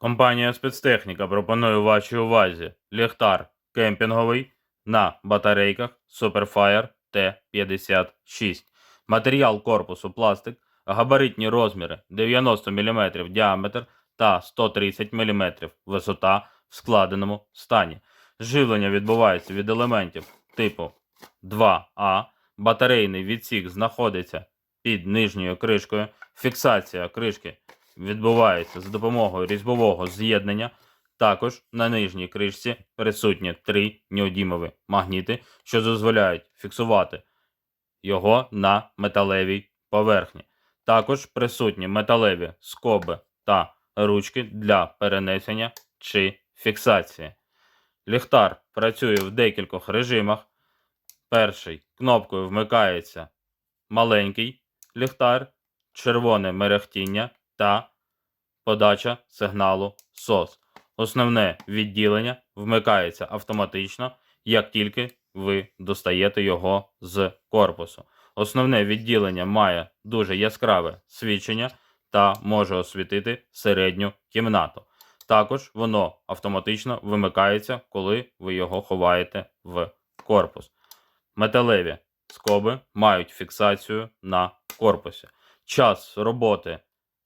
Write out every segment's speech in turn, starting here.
Компанія спецтехніка пропонує вашій увазі ліхтар кемпінговий на батарейках Superfire T56. Матеріал корпусу пластик, габаритні розміри 90 мм діаметр та 130 мм висота в складеному стані. Живлення відбувається від елементів типу 2А. Батарейний відсік знаходиться під нижньою кришкою. Фіксація кришки відбувається за допомогою різьбового з'єднання. Також на нижній кришці присутні три неодімові магніти, що дозволяють фіксувати його на металевій поверхні. Також присутні металеві скоби та ручки для перенесення чи фіксації. Ліхтар працює в декількох режимах. Перший кнопкою вмикається маленький ліхтар, червоне мерехтіння та подача сигналу SOS. Основне відділення вмикається автоматично, як тільки ви достаєте його з корпусу. Основне відділення має дуже яскраве свідчення та може освітити середню кімнату. Також воно автоматично вимикається, коли ви його ховаєте в корпус. Металеві скоби мають фіксацію на корпусі. Час роботи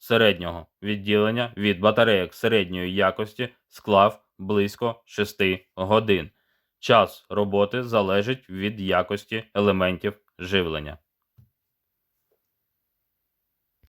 середнього відділення від батарейок середньої якості склав близько 6 годин. Час роботи залежить від якості елементів живлення.